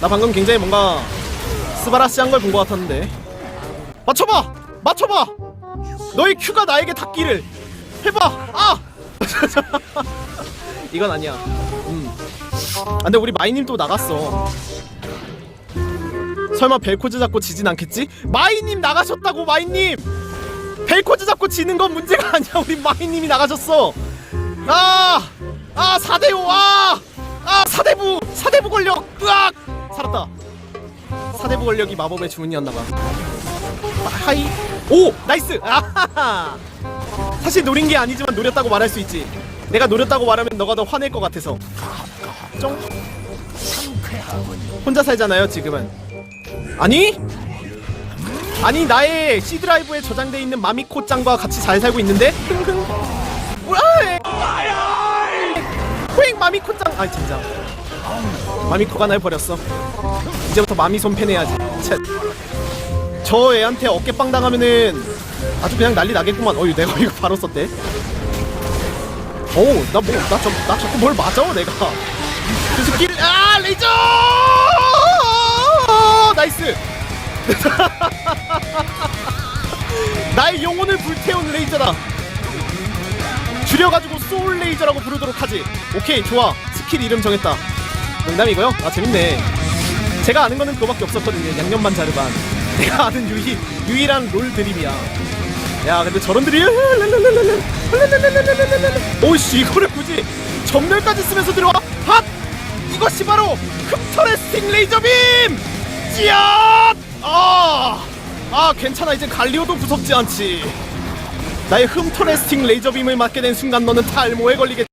나 방금 굉장히 뭔가 스바라시한 걸 본 것 같았는데 맞춰봐! 맞춰봐! 너의 큐가 나에게 닿기를 해봐! 아! 이건 아니야 음. 아, 근데 우리 마이님 또 나갔어 설마 벨코즈 잡고 지진 않겠지? 마이님 나가셨다고 마이님! 벨코즈 잡고 지는 건 문제가 아니야 우리 마이님이 나가셨어 아! 아 4대5 아! 아 4대부! 4대부 권력! 으악! 살았다. 4대부 권력이 마법의 주문이었나봐. 아, 하이. 오! 나이스! 아하하! 사실 노린 게 아니지만 노렸다고 말할 수 있지. 내가 노렸다고 말하면 너가 더 화낼 것 같아서. 쫑 혼자 살잖아요 지금은. 아니? 아니 나의 C 드라이브에 저장돼 있는 마미코 짱과 같이 잘 살고 있는데? 흥흥. 우라이 호잉 마미코 짱아 진짜 마미코가 날 버렸어. 이제부터 마미 손 패내야지. 쳇. 저 애한테 어깨빵 당하면은 아주 그냥 난리 나겠구만. 어이 내가 이거 바로 썼대. 어우 나뭐 나 저, 나 자꾸 뭘 맞아 내가. 그 스킬 아 레이저! 나이스! 나의 영혼을 불태운 레이저다. 줄여가지고 소울 레이저라고 부르도록 하지. 오케이 좋아. 스킬 이름 정했다 농담이고요. 아 재밌네. 제가 아는 거는 그거밖에 없었거든요. 양념반 자르반. 내가 아는 유일, 유일한 롤 드립이야. 야 근데 저런 드립 오이씨 이거를 굳이 전멸까지 쓰면서 들어와? 핫! 이것이 바로 흡터레스팅 레이저빔! 찌앗! 아, 아 괜찮아. 이제 갈리오도 무섭지 않지. 나의 흠터레스팅 레이저빔을 맞게 된 순간 너는 탈모에 걸리겠 지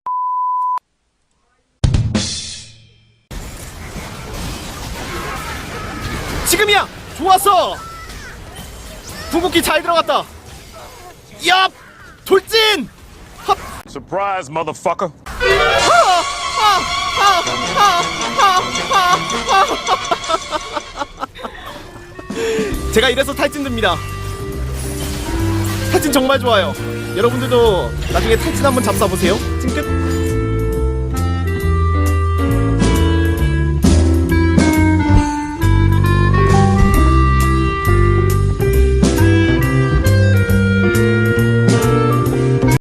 금이야 좋았어 궁극기 잘 들어갔다 얍 돌진 헛 Surprise, motherfucker. 제가 이래서 탈진 듭니다. 탈진 정말 좋아요. 여러분들도 나중에 탈진 한번 잡숴보세요. 찡끗.